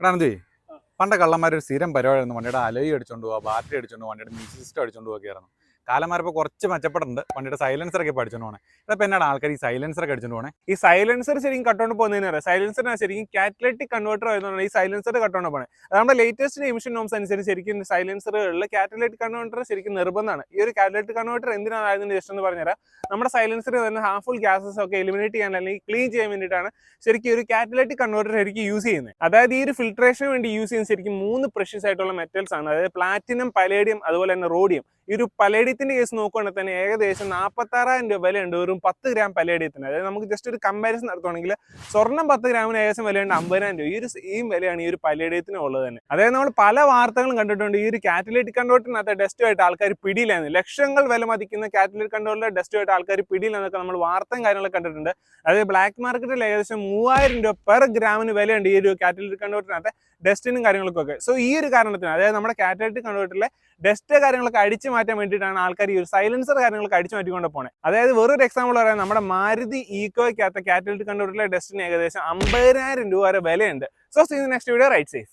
എടാ അനന്തി പണ്ട കള്ളന്മാർ ഒരു സ്ഥിരം പരിപാടിയായിരുന്നു വണ്ടിയുടെ അലോയി അടിച്ചുകൊണ്ട് പോവാ ബാറ്ററി അടിച്ചുകൊണ്ട് പോവാ വണ്ടിയുടെ മ്യൂസിക് സിസ്റ്റം അടിച്ചുകൊണ്ട് പോവുകയായിരുന്നു കാലന്മാരിപ്പോൾ കുറച്ച് മെച്ചപ്പെട്ടിട്ടുണ്ട്. വണ്ടിയുടെ സൈലൻസർ ഒക്കെ പഠിച്ചോണ്ട് പോകണേ ഇപ്പം എന്നാണ് ആൾക്കാർ ഈ സൈലൻസർ ഒക്കെ അടിച്ചോണ്ട് പോകണേ ഈ സൈലൻസർ ശരിക്കും കട്ടോണ്ട് പോകുന്നതിന് അറിയാം? സൈലൻസറിന് ശരിക്കും കാറ്റലറ്റിക് കൺവേർട്ടർ ആയതുകൊണ്ടാണ് ഈ സൈലൻസർ കട്ടോണ്ട് പോകണേ നമ്മുടെ ലേറ്റസ്റ്റ് എമിഷൻ നോംസ് അനുസരിച്ച് ശരിക്കും സൈലൻസറുകളിൽ കാറ്റലറ്റിക് കൺവേർട്ടർ ശരിക്കും നിർബന്ധമാണ്. ഈ ഒരു കാറ്റലറ്റിക് കൺവേർട്ടർ എന്തിനാണ് ആയതിന് ജസ്റ്റ് എന്ന് പറഞ്ഞുതരാം. നമ്മുടെ സൈലൻസർ തന്നെ ഹാർഫുൾ ഗ്യാസസ് ഒക്കെ എലിമിനേറ്റ് ചെയ്യാൻ അല്ലെങ്കിൽ ക്ലീൻ ചെയ്യാൻ വേണ്ടിയിട്ടാണ് ശരിക്കും ഒരു കാറ്റലറ്റിക് കൺവേർട്ടർ ശരിക്കും യൂസ് ചെയ്യുന്നത്. അതായത് ഈ ഒരു ഫിൽട്രേഷന് വേണ്ടി യൂസ് ചെയ്യുന്ന ശരിക്കും മൂന്ന് പ്രഷ്യസ് ആയിട്ടുള്ള മെറ്റൽസ് ആണ്. അതായത് പ്ലാറ്റിനം പലേഡിയം അതുപോലെ തന്നെ റോഡിയം ഈ ഒരു പലേഡിയത്തിന്റെ കേസ് നോക്കുകയാണെങ്കിൽ തന്നെ ഏകദേശം നാൽപ്പത്താറായിരം രൂപ വിലയുണ്ട് വെറും പത്ത് ഗ്രാം പലേഡിയത്തിന് അതായത് നമുക്ക് ജസ്റ്റ് ഒരു കമ്പാരിസൺ നടത്തുവാണെങ്കിൽ സ്വർണം പത്ത് ഗ്രാമിന് ഏകദേശം വിലയുണ്ട് അമ്പതിനായിരം രൂപ. ഈ ഒരു സെയിം വിലയാണ് ഈ ഒരു പലേഡിയത്തിന് ഉള്ളത് തന്നെ. അതായത് നമ്മൾ പല വാർത്തകളും കണ്ടിട്ടുണ്ട് ഈ ഒരു കാറ്റലൈറ്റ് ഡസ്റ്റ് ആയിട്ട് ആൾക്കാർ പിടിയിലായിരുന്നു ലക്ഷങ്ങൾ വില മതിക്കുന്ന കാറ്റലറ്റിക് ഡസ്റ്റ് ആയിട്ട് ആൾക്കാർ പിടിയിലെന്നൊക്കെ നമ്മൾ വാർത്തയും കാര്യങ്ങളൊക്കെ കണ്ടിട്ടുണ്ട്. അതായത് ബ്ലാക്ക് മാർക്കറ്റിൽ ഏകദേശം മൂവായിരം രൂപ പെർ ഗ്രാമിന് വിലയുണ്ട് ഈ ഒരു കാറ്റലൈറ്റ് കണ്ടോട്ടിനകത്ത് ഡസ്റ്റിനും കാര്യങ്ങൾക്കൊക്കെ. സോ ഈ ഒരു കാരണത്തിന് അതായത് നമ്മുടെ കാറ്റലൈറ്റ് കൺവേർട്ടറിലെ ഡസ്റ്റ് കാര്യങ്ങളൊക്കെ അടിച്ചു മാറ്റാൻ വേണ്ടിയിട്ടാണ് ആൾക്കാർ ഈ ഒരു സൈലൻസർ കാര്യങ്ങളൊക്കെ അടിച്ചു മാറ്റിക്കൊണ്ട് പോണേ. അതായത് വേറൊരു എക്സാമ്പിൾ പറയാം. നമ്മുടെ മാരുതി ഈക്കോയ്ക്കകത്ത് കാറ്റലിറ്റ് കൺവേർട്ടറിലെ ഡെസ്റ്റിന് ഏകദേശം അമ്പതിനായിരം രൂപ വരെ വിലയുണ്ട്. So see next video right safe